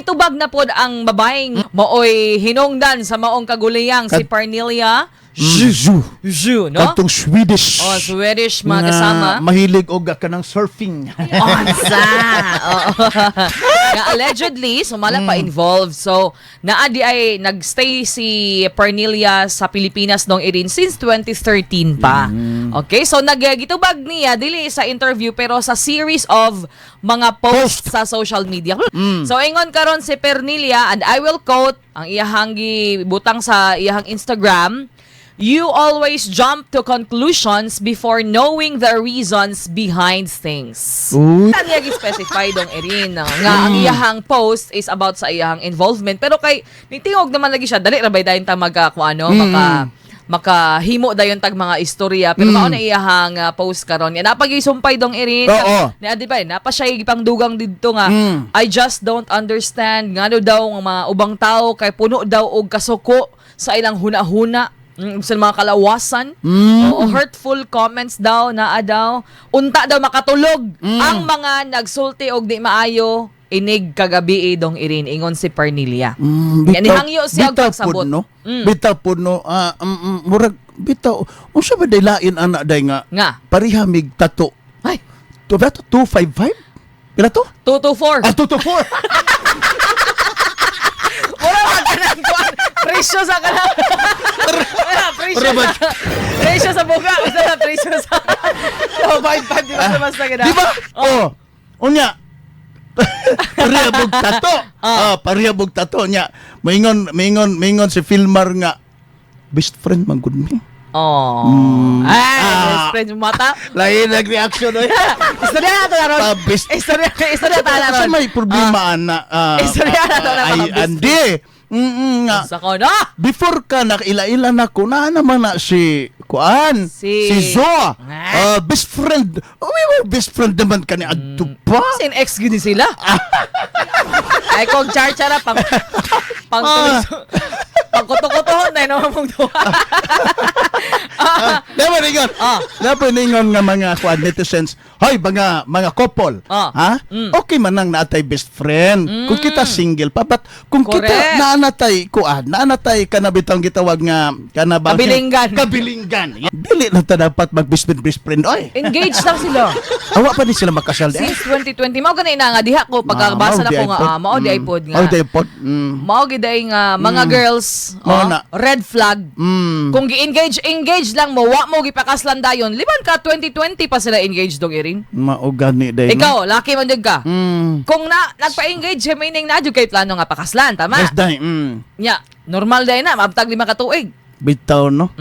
nitubag na pod ang babaeng maoy hinungdan sa maong kaguliyang si Kat- Parnelia Juju. Zhu, no? Kantong Swedish. Oh, Swedish mga Nga kasama. Mahilig og ka ng surfing. Onsa. Oo. nga allegedly, sumala pa involved. So, naadi ay nagstay si Parnelia sa Pilipinas nung irin since 2013 pa. Okay, so nagitubag niya dili sa interview pero sa series of mga posts sa social media. So, ingon karon si Parnelia and I will quote ang iyahang butang sa iyahang Instagram. You always jump to conclusions before knowing the reasons behind things. Uy. Ang iyang specify dong Erin nga ang iyahang post is about sa iyahang involvement pero kay nitingog naman lagi siya dali ra bay dayon ta magka kung ano maka makahimo dayon tag mga istorya pero mao na iyahang ah, post karon ya napagisumpay dong Erin Oo. na di ba napa siya gipang dugang didto nga Mm. I just don't understand ngano daw ang mga ubang tao kay puno daw og kasuko sa ilang huna-huna mm, sa mga kalawasan Mm. Oo, hurtful comments daw na daw unta daw makatulog Mm. ang mga nagsulti og di maayo inig kagabi eh, dong irin ingon si Parnelia Mm, Yan, ihangyo siya bitaw pagsabot. no? Mm. Bitaw pod, no? Ah, um, um, murag, bitaw. Unsa ba day lain anak day nga? nga Parihamig tato. ay To ba to? 255? Pila to? 224 Ah, 224. Wala ka kanang kuan. Presyo sa kanang. Presyo ba- sa. Presyo sa buga. Basta na presyo sa. Oh, five five di ba sa basta gina? Di ba? Oh. Unya. Parihambog tato. Ah, parihambog tato nya. Maingon, maingon, maingon si Filmar nga best friend man gud mi. Oh. Mm. Ay, Ah. best friend yung mata. Lain nag-reaction oy. Istorya na to na ron. Ah, best Istorya, istorya ta na Sa may problema ana. ah, Istorya na to na ay, mga best andi. Mm nga. Sa ko na. Before ka nakaila-ila na ko na naman na si Kuan, Si- si, Zoa, Ah. ah, best friend. Oh, were best friend naman kani adto pa. Sin ex gini sila. Ay kog char-chara pang pang Ah. pang kuto-kutohon na naman mong duwa. Ah, Dapat ingon. Ah. Dapat ingon nga mga kuan netizens. Hoy, mga mga couple. Ah. Ha? Mm. Okay man nang naatay best friend. Kung kita single pa, but kung Correct. kita naanatay kuan, naanatay kana bitong gitawag nga kana ba Kabilinggan. Kabilinggan. Dili na ta dapat mag best friend best friend oy. Engaged lang sila. Awa pa ni sila makasal di. Since 2020, mao ganay na nga diha ko pagkabasa na ko nga ah, mao di iPod nga. Mao di iPod. Mm. Mao giday nga mga girls, Mao oh, na. red flag. Mm. Kung gi-engage, engage lang mo, wa mo gipakaslan dayon. Liban ka 2020 pa sila engaged dong irin. Mao gani day. Ikaw, lucky man jud ka. Mm. Kung na nagpa-engage meaning na jud kay plano nga pakaslan, tama? Yes day. Mm. Nya, normal day na, mabtag lima ka tuig. Bitaw no.